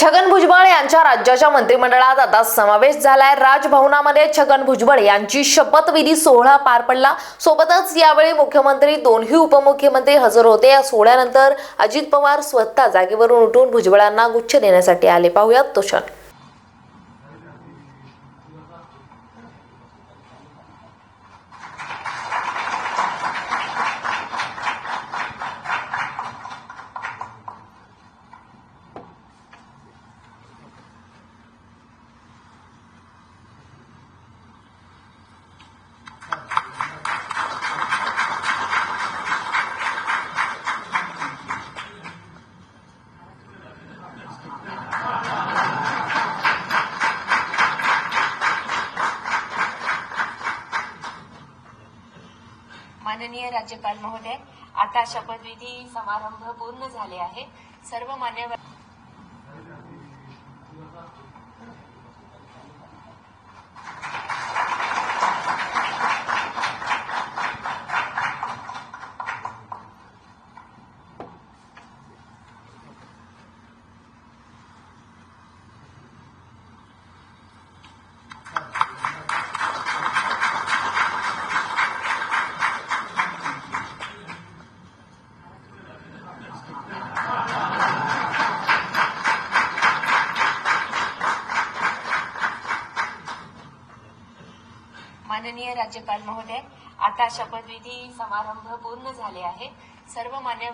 छगन भुजबळ यांच्या राज्याच्या मंत्रिमंडळात आता समावेश झालाय. राजभवनामध्ये छगन भुजबळ यांची शपथविधी सोहळा पार पडला. सोबतच यावेळी मुख्यमंत्री दोन्ही उपमुख्यमंत्री हजर होते. या सोहळ्यानंतर अजित पवार स्वतः जागेवरून उठून भुजबळांना गुच्छ देण्यासाठी आले. पाहूयात तो क्षण. माननीय राज्यपाल महोदय आता शपथविधी समारंभ पूर्ण झाले आहे. सर्व मान्यवर माननीय राज्यपाल महोदय आता शपथविधी समारंभ पूर्ण झाले आहे सर्व मान्यवर